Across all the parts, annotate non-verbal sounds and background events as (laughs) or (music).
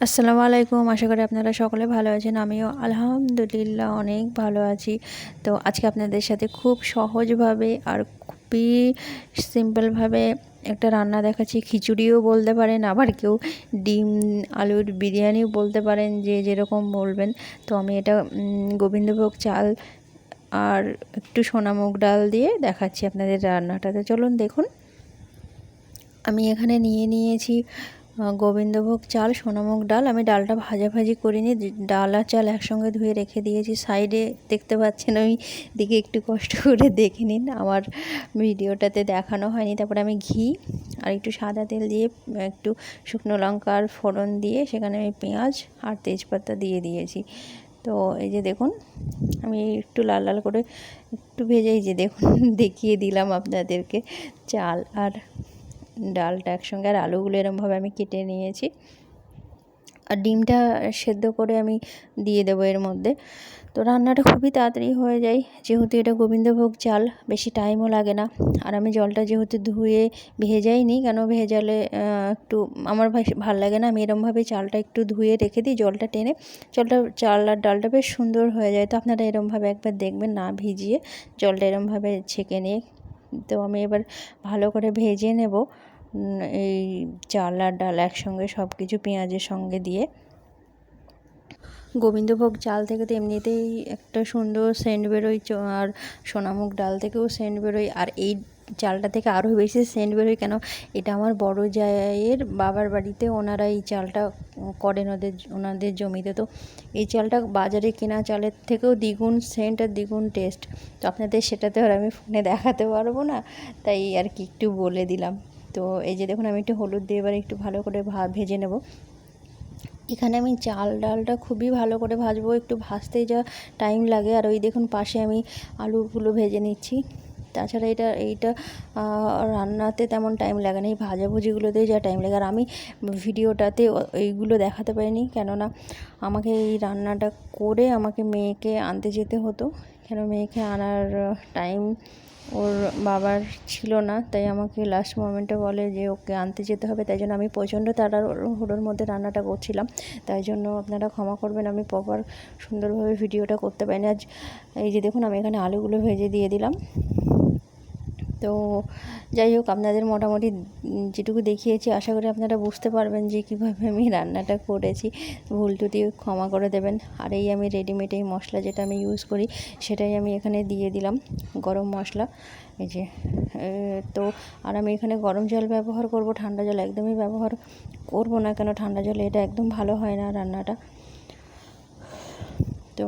আসসালামু আলাইকুম। আশা করি আপনারা সকলে ভালো আছেন। আমিও আলহামদুলিল্লাহ অনেক ভালো আছি। তো আজকে আপনাদের সাথে খুব সহজভাবে আর খুবই সিম্পলভাবে একটা রান্না দেখাচ্ছি। খিচুড়িও বলতে পারেন, আবার কেউ ডিম, আলুর বিরিয়ানিও বলতে পারেন, যে যেরকম বলবেন। তো আমি এটা গোবিন্দভোগ চাল আর একটু সোনামুগ ডাল দিয়ে দেখাচ্ছি আপনাদের রান্নাটাতে। চলুন দেখুন। আমি এখানে নিয়ে নিয়েছি গোবিন্দভোগ চাল সোনামুখ ডাল। আমি ডালটা ভাজাভাজি করিনি। ডাল আর চাল একসঙ্গে ধুয়ে রেখে দিয়েছি। সাইডে দেখতে পাচ্ছেন ওই দিকে একটু কষ্ট করে দেখে নিন। আমার ভিডিওটাতে দেখানো হয়নি। তারপরে আমি ঘি আর একটু সাদা তেল দিয়ে, একটু শুকনো লঙ্কার ফোড়ন দিয়ে, সেখানে আমি পেঁয়াজ আর তেজপাতা দিয়ে দিয়েছি। তো এই যে দেখুন, আমি একটু লাল লাল করে একটু ভেজেই যে দেখুন, দেখিয়ে দিলাম আপনাদেরকে চাল আর ডালটা একসঙ্গে আর আলুগুলো এরমভাবে আমি কেটে নিয়েছি। আর ডিমটা সেদ্ধ করে আমি দিয়ে দেবো এর মধ্যে। তো রান্নাটা খুবই তাড়াতাড়ি হয়ে যায়। যেহেতু এটা গোবিন্দভোগ চাল, বেশি টাইমও লাগে না। আর আমি জলটা যেহেতু ধুয়ে ভেজাইনি, কেন ভেজালে একটু আমার ভালো লাগে না। আমি এরমভাবে চালটা একটু ধুয়ে রেখে দিই জলটা টেনে। জলটা, চাল আর ডালটা বেশ সুন্দর হয়ে যায়। তো আপনারা এরমভাবে একবার দেখবেন না ভিজিয়ে। জলটা এরমভাবে ছেঁকে নিয়ে তো আমি এবার ভালো করে ভেজে নেব এই চাল আর ডাল একসঙ্গে সব কিছু পেঁয়াজের সঙ্গে দিয়ে। গোবিন্দভোগ চাল থেকে তো এমনিতেই একটা সুন্দর সেন্ট বেরোয় আর সোনামুখ ডাল থেকেও সেন্ট বেরোয়। আর এই চালটা থেকে আরও বেশি সেন্ট বেরোয় কেন এটা আমার বড় জায়ের বাবার বাড়িতে ওনারা এই চালটা করেন ওদের, ওনাদের জমিতে। তো এই চালটা বাজারে কেনা চালের থেকেও দ্বিগুণ সেন্ট আর দ্বিগুণ টেস্ট। তো আপনাদের সেটাতে আর আমি ফোনে দেখাতে পারব না, তাই আর কি একটু বলে দিলাম। তো এই যে দেখুন, আমি একটু হলুদ দিয়ে এবার একটু ভালো করে ভা, ভেজে নেব। এখানে আমি চাল ডালটা খুবই ভালো করে ভাজবো, একটু ভাজতেই যা টাইম লাগে। আর ওই দেখুন, পাশে আমি আলুগুলো ভেজে নিচ্ছি। তাছাড়া এটা, এইটা রান্নাতে তেমন টাইম লাগে না। এই ভাজাভুজিগুলোতেই যা টাইম লাগে। আর আমি ভিডিওটাতে এইগুলো দেখাতে পারিনি। কেননা আমাকে এই রান্নাটা করে আমাকে মেয়েকে আনতে যেতে হতো। কেন মেয়েকে আনার টাইম ওর বাবার ছিল না। তাই আমাকে লাস্ট মোমেন্টে বলে যে ওকে আনতে যেতে হবে। তাই জন্য আমি প্রচণ্ড তাড়াহুড়োর মধ্যে রান্নাটা করছিলাম। তাই জন্য আপনারা ক্ষমা করবেন। আমি প্রপার সুন্দরভাবে ভিডিওটা করতে পারিনি। আজ এই যে দেখুন, আমি এখানে আলুগুলো ভেজে দিয়ে দিলাম। তো যাই হোক, আপনাদের মোটামুটি যেটুকু দেখিয়েছি, আশা করি আপনারা বুঝতে পারবেন যে কীভাবে আমি রান্নাটা করেছি। ভুল টুটি ক্ষমা করে দেবেন। আর এই আমি রেডিমেড এই মশলা যেটা আমি ইউজ করি, সেটাই আমি এখানে দিয়ে দিলাম, গরম মশলা। এই যে তো আর আমি এখানে গরম জল ব্যবহার করব, ঠান্ডা জল একদমই ব্যবহার করব না কেন, ঠান্ডা জলে এটা একদম ভালো হয় না রান্নাটা। তো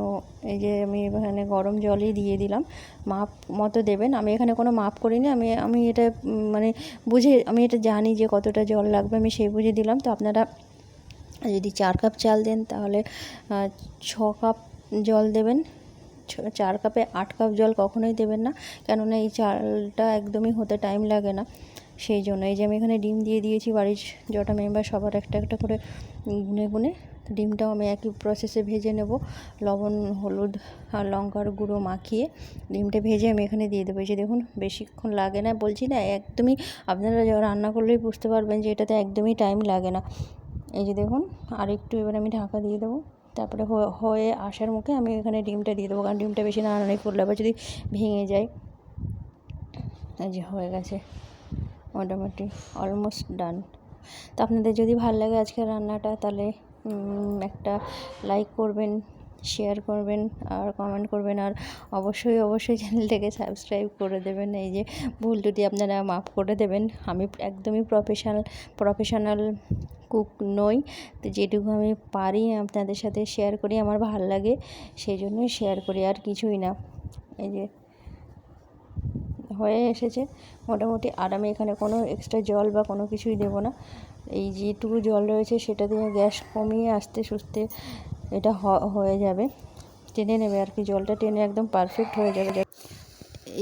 এই যে আমি এখানে গরম জলই দিয়ে দিলাম। মাপ মতো দেবেন। আমি এখানে কোনো মাপ করিনি। আমি আমি এটা মানে বুঝে, আমি এটা জানি যে কতটা জল লাগবে। আমি সেই বুঝে দিলাম। তো আপনারা যদি চার কাপ চাল দেন তাহলে ছ কাপ জল দেবেন। চার কাপে আট কাপ জল কখনোই দেবেন না। কেননা এই চালটা একদমই হতে টাইম লাগে না। সেই জন্য। এই যে আমি এখানে ডিম দিয়ে দিয়েছি, বাড়ির যটা মেম্বার সবার একটা একটা করে গুনে গুনে, ডিমটাও আমি একই প্রসেসে ভেজে নেব। লবণ, হলুদ আর লঙ্কার গুঁড়ো মাখিয়ে ডিমটা ভেজে আমি এখানে দিয়ে দেবো। যে দেখুন, বেশিক্ষণ লাগে না, বলছি না, একদমই আপনারা রান্না করলেই বুঝতে পারবেন যে এটাতে একদমই টাইম লাগে না। এই যে দেখুন আর একটু এবার আমি ঢাকা দিয়ে দেবো। তারপরে হয়ে আসার মুখে আমি এখানে ডিমটা দিয়ে দেবো, কারণ ডিমটা বেশি নাড়ানি করলে আবার যদি ভেঙে যায়। এই যে হয়ে গেছে। মোটামুটি অলমোস্ট ডান তো আপনাদের যদি ভালো লাগে আজকের রান্নাটা, তাহলে একটা লাইক করবেন শেয়ার করবেন, আর কমেন্ট করবেন, আর অবশ্যই অবশ্যই চ্যানেলটাকে সাবস্ক্রাইব করে দেবেন। এই যে ভুল যদি আপনারা মাফ করে দেবেন, আমি একদমই প্রফেশনাল প্রফেশনাল কুক নই। তো যেটুকু আমি পারি, আপনাদের সাথে শেয়ার করি, আমার ভালো লাগে, সেই জন্যই শেয়ার করি, আর কিছুই না। এই যে হয়ে এসেছে। মোটামুটি আর আমি এখানে কোনো এক্সট্রা জল বা কোনো কিছুই দেব না। এই যেটুকু জল রয়েছে সেটা দিয়ে গ্যাস কমিয়ে আস্তে সুস্তে এটা হয়ে যাবে। টেনে নেবে আর কি, জলটা টেনে একদম পারফেক্ট হয়ে যাবে।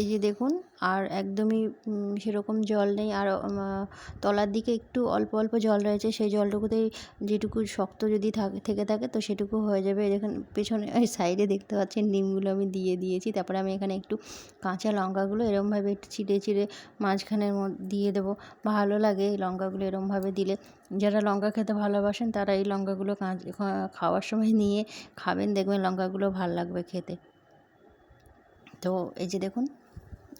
এই যে দেখুন, আর একদমই সেরকম জল নেই। আর তলার দিকে একটু অল্প অল্প জল রয়েছে। সেই জলটুকুতেই যেটুকু শক্ত যদি থাকে, থেকে থাকে, তো সেটুকু হয়ে যাবে। দেখুন, পেছনে এই সাইডে দেখতে পাচ্ছেন ডিমগুলো আমি দিয়ে দিয়েছি। তারপরে আমি এখানে একটু কাঁচা লঙ্কাগুলো এরমভাবে একটু চিড়ে চিড়ে মাঝখানের মধ্যে দিয়ে দেবো। ভালো লাগে এই লঙ্কাগুলো এরমভাবে দিলে। যারা লঙ্কা খেতে ভালোবাসেন, তারা এই লঙ্কাগুলো কাঁচ খাওয়ার সময় নিয়ে খাবেন। দেখবেন লঙ্কাগুলো ভালো লাগবে খেতে। তো এই যে দেখুন,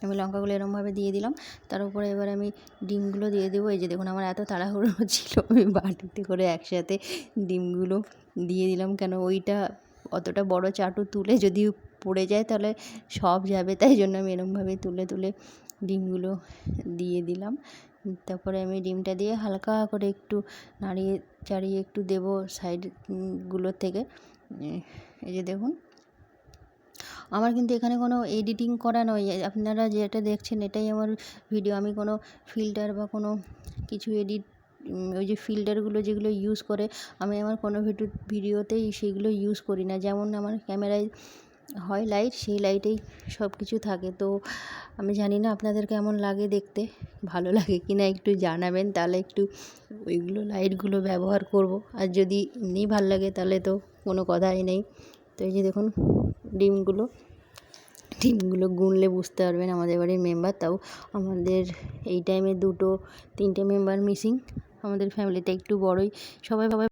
আমি লঙ্কাগুলো এরমভাবে দিয়ে দিলাম। তার উপরে এবার আমি ডিমগুলো দিয়ে দেবো। এই যে দেখুন, আমার এত তাড়াহুড়ো (laughs) ছিল, আমি বাটিতে করে একসাথে ডিমগুলো দিয়ে দিলাম। কেন ওইটা অতটা বড় চাটু তুলে যদি পড়ে যায়, তাহলে সব যাবে। তাই জন্য আমি এরমভাবে তুলে তুলে ডিমগুলো দিয়ে দিলাম। তারপরে আমি ডিমটা দিয়ে হালকা করে একটু নাড়িয়ে চাড়িয়ে একটু দেবো সাইডগুলোর থেকে। এই যে দেখুন আমার কিন্তু এখানে কোনো এডিটিং করা নয়। আপনারা যেটা দেখছেন এটাই আমার ভিডিও আমি কোনো ফিল্টার বা কোনো কিছু এডিট ওই যে ফিল্টারগুলো যেগুলো ইউজ করে, আমি আমার কোনো ভিডিও ভিডিওতেই সেগুলো ইউজ করি না। যেমন আমার ক্যামেরায় হয় লাইট সেই লাইটেই সব কিছু থাকে। তো আমি জানি না আপনাদের কেমন লাগে দেখতে, ভালো লাগে কি না একটু জানাবেন, তাহলে একটু ওইগুলো লাইটগুলো ব্যবহার করব। আর যদি এমনিই ভালো লাগে তাহলে তো কোনো কথাই নেই। তো এই যে দেখুন, ডিমগুলো ডিমগুলো গুনলে বুঝতে পারবেন আমাদের বাড়ির মেম্বার তাও আমাদের এই টাইমে দুটো, তিনটে মেম্বার মিসিং আমাদের ফ্যামিলিটা একটু বড়ই, সবাই সবাই